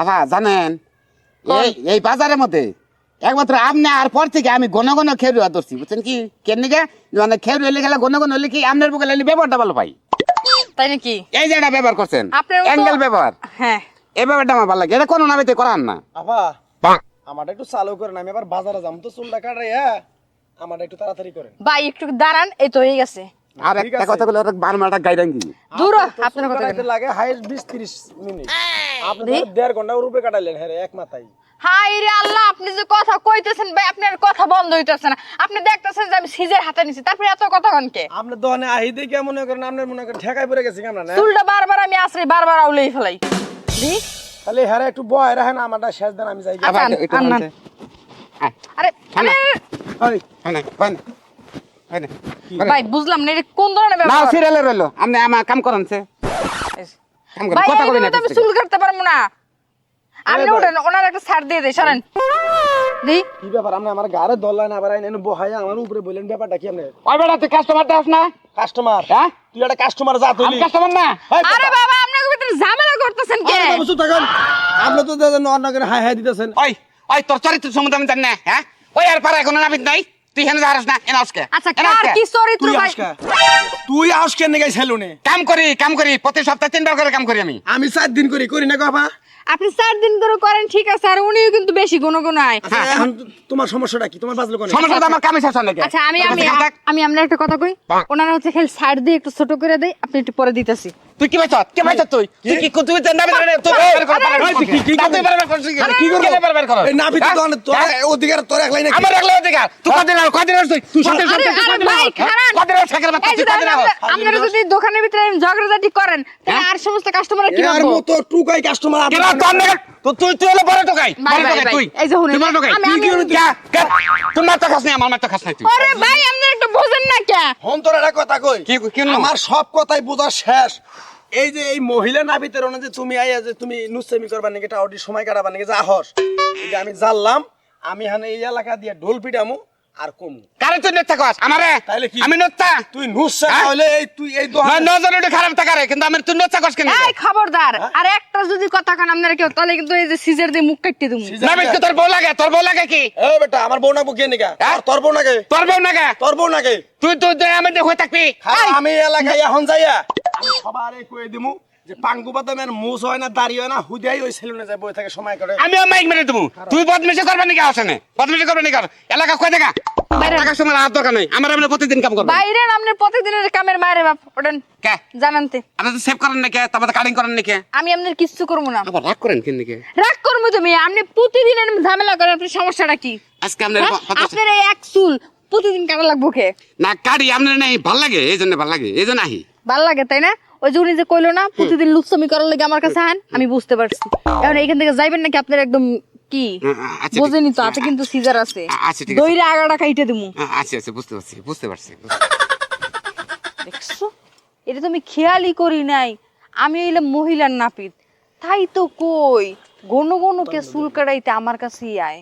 আবা জানেন? এই এই বাজারের মধ্যে একমাত্র আপনি আর পর থেকে আমি ঘন ঘন খেরুয়া ধরছি বুঝছেন কি? কেন মানে খেরু এলে খেলা ঘন ঘন হলে কি আপনার বুকে লাগলে ব্যবহারটা ভালো পাই? তাই নাকি? এই যে এটা ব্যবহার করছেন অ্যাঙ্গেল ব্যবহার। হ্যাঁ। এই ব্যাপারটা আমার ভালো লাগে এটা কোনো নামেতে করান না। আপা পাক। আমারটা একটু চালু করেন আমি আবার বাজারে যাম তো চুলটা কাটাইয়া আমারটা একটু তাড়াতাড়ি করেন। ভাই একটু দাঁড়ান এই তো হয়ে গেছে। আর একটা কথা বলে ওরা বারমাটা গাইডাঙ্গি। দূর আপনার কথা লাগে হাইস্ট বিশ তিরিশ মিনিট। আপনি দেড় ঘণ্টা উপরে কাটাইলেন হ্যাঁ এক মাথায়। হাই রে আল্লাহ আপনি যে কথা কইতেছেন ভাই আপনার কথা বন্ধ হইতেছে না। আপনি দেখতেছেন যে আমি সিজের হাতে নিছি তারপরে এত কথা কনকে আপনার দোকানে আহি দেখে মনে করেন আপনার মনে করেন ঠেকাই পড়ে গেছি কেমন না চুলটা বারবার আমি আসলে বারবার আউলেই ফেলাই। তাহলে হ্যাঁ একটু বয় রাখেন আমারটা শেষ দেন আমি যাই আবার একটু আন, আন। বলছে। হ্যাঁ, আরে আরে আরে, না, না, না, না। ভাই বুঝলাম না এটা কোন ধরনের না সিরিয়ালে রইল। আপনি আমার কাম করেন সে। কাম করেন ভাই এইভাবে তো আমি চুল কাটতে পারব না। আমি না ওনার একটা ছাড় দিয়ে দেই সরেন। দি। কি ব্যাপার আপনি আমার গাড়ে ধরলেন আবার আইন বহাইয়া আমার উপরে বললেন ব্যাপারটা কি আপনি? ওই বেটা তুই কাস্টমার দাস না? কাস্টমার হ্যাঁ? তুই একটা কাস্টমার যা আমি কাস্টমার না। আরে বাবা আপনাকে ভিতরে ঝামেলা করতেছেন কে? আরে বাবু, চুপ থাকুন। আপনি তো দেখেন অন্য করে হাই হাই দিতেছেন। ওই ওই তোর চরিত্র সম্বন্ধে আমি জানি না হ্যাঁ? ওই আর পারা কোনো নাবিদ নাই। তুই হেন না আচ্ছা কার কি চরিত্র ভাই? তুই আস কেন গাই সেলুনে? কাম করি কাম করি। প্রতি সপ্তাহে তিনবার করে কাম করি আমি। আমি চার দিন করি করি না বাবা আপনি চার দিন করে করেন ঠিক আছে আর উনিও কিন্তু বেশি গুণ গুণায় আচ্ছা, এখন তোমার সমস্যাটা কি? তোমার বাজলো কোন? সমস্যা তো আমার কামে হয় নাকি? আচ্ছা আমি আমি কাম থাক। আমি আপনার একটা কথা কই। ওনারা হচ্ছে খেল সাইড দিয়ে একটু ছোট করে দেই আপনি একটু পরে দিতেছি। তুই কি পাইছ কি পাইছ তুই? তুই কি তুই তো নাবিদ রে তুই এই, বারবার করে কি- কি তা তুই করবি? করছিস কি? আরে, কি করব? কেন বারবার করো? এই নাবিত হ্যাঁ? তো তোর হ্যাঁ? অধিকার তোর একলাই নাকি? আমার রাখলে অধিকার তুই কদিন আর কদিন আর তুই তুই সত্যি আরে, সত্যি আরে ভাই, কদিন আর সাইকেল বাচ্চা তুই কদিন আর আপনারা- যদি দোকানের ভিতরে ঝগড়াঝাটি করেন তাহলে আর সমস্ত কাস্টমার কি ভাববো? মতো টুকাই কাস্টমার কেন তোর নাকি? তো তুই তুই হলো বড় টোকাই বড় ভাই, তুই। এই যে শুনুন, তুই টোকাই। কি মার তো খাস নাই আমার মার তো খাস নাই তুই। আরে ভাই আপনারা একটু বোঝেন না কে? হন তোর একটা কথা কই। কি কি আমার সব কথাই বোঝা শেষ। এই যে এই মহিলা নাবিতের যে তুমি আইয়া যে তুমি নুসেমি করবার নাকি এটা ওটি সময় কাটাবার নাকি যা হস। আমি জানলাম আমি হানে এই এলাকা দিয়ে ঢোল পিটামু আর কমু। কারে তুই নেতা কস? আমারে? তাইলে কি? আমি নেতা তুই নুসে হ্যাঁ? তাহলে এই তুই এই না নজর ওটা খারাপ থাকারে কিন্তু আমি তুই নেতা কস কেন এই খবরদার আর একটা যদি কথা কান আপনারা কেউ তাহলে কিন্তু এই যে সিজার দিয়ে মুখ কাটতে দেবো। না বিস্কুট তোর বউ লাগে তোর বউ লাগে কি? এ বেটা আমার বউ নাকবো কে নিকা? হ্যাঁ? তোর বউ নাকে? তোর বউ নাগে তোর বউ নাকে? তুই তুই আমি দেখে থাকবি। হ্যাঁ, আমি এলাকায় এখন যাইয়া আমি সবারে কয়ে দিমু যে পাঙ্গু বাদামের মুস হয় না দাড়ি হয় না ওই সেলুনে যায় বই থাকে সময় করে। আমিও মাইক মেরে দেবো। তুই বদমেশি করবে নাকি আসেনে? বদমেশি করবে নাকি আর? এলাকা কয় দেখা বাইরে। সময় আর দরকার নেই। আমার আমরা প্রতিদিন কাম করব। বাইরে প্রতিদিনের কামের বাপ কে? জানানতে। আপনি তো সেভ করেন নাকি? তারপরে কাটিং করেন নাকি? আমি আপনার কিচ্ছু করব না। আবার রাগ করেন কেন নাকি? রাগ করব তুমি। আপনি প্রতিদিন ঝামেলা করেন আপনার সমস্যাটা কি? আজকে আপনার হ্যাঁ? আপনার এই এক চুল প্রতিদিন কাটা লাগবো কে? না কাটি আপনার নেই ভালো লাগে এই জন্য ভালো লাগে এই জন্য আহি। ভালো লাগে তাই না? ওই যে উনি যে কইলো না প্রতিদিন লুচ্ছমি করার লাগে আমার কাছে আন আমি বুঝতে পারছি। এখন এইখান থেকে যাইবেন নাকি আপনার একদম কি? আচ্ছা, বোঝেনি তো কিন্তু সিজার আছে। আচ্ছা, দইরে আগাটা খাইতে দিমু। আচ্ছা আচ্ছা বুঝতে পারছি বুঝতে পারছি দেখছ? এটা তো আমি খেয়ালই করি নাই। আমি হইলাম মহিলার নাপিত। তাই তো কই গণ গণ চুল কাটাইতে আমার কাছেই আয়।